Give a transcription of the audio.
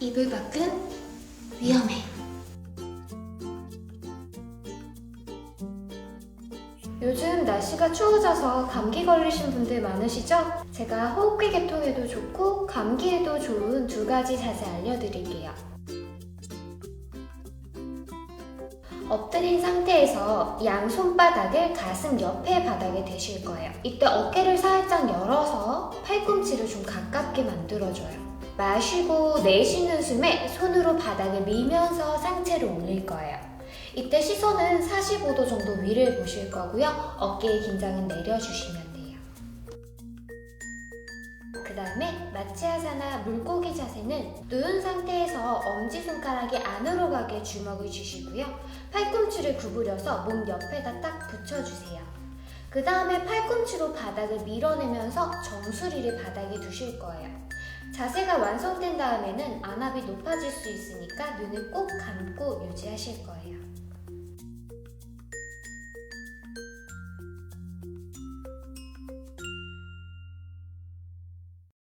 이불 밖은 위험해. 요즘 날씨가 추워져서 감기 걸리신 분들 많으시죠? 제가 호흡기 계통에도 좋고 감기에도 좋은 두 가지 자세 알려드릴게요. 엎드린 상태에서 양 손바닥을 가슴 옆에 바닥에 대실 거예요. 이때 어깨를 살짝 열어서 팔꿈치를 좀 가깝게 만들어줘요. 마시고 내쉬는 숨에 손으로 바닥을 밀면서 상체를 올릴 거예요. 이때 시선은 45도 정도 위를 보실 거고요. 어깨의 긴장은 내려주시면 다음에 마취하사나 물고기 자세는 누운 상태에서 엄지손가락이 안으로 가게 주먹을 주시고요. 팔꿈치를 구부려서 몸 옆에다 딱 붙여주세요. 그 다음에 팔꿈치로 바닥을 밀어내면서 정수리를 바닥에 두실 거예요. 자세가 완성된 다음에는 안압이 높아질 수 있으니까 눈을 꼭 감고 유지하실 거예요.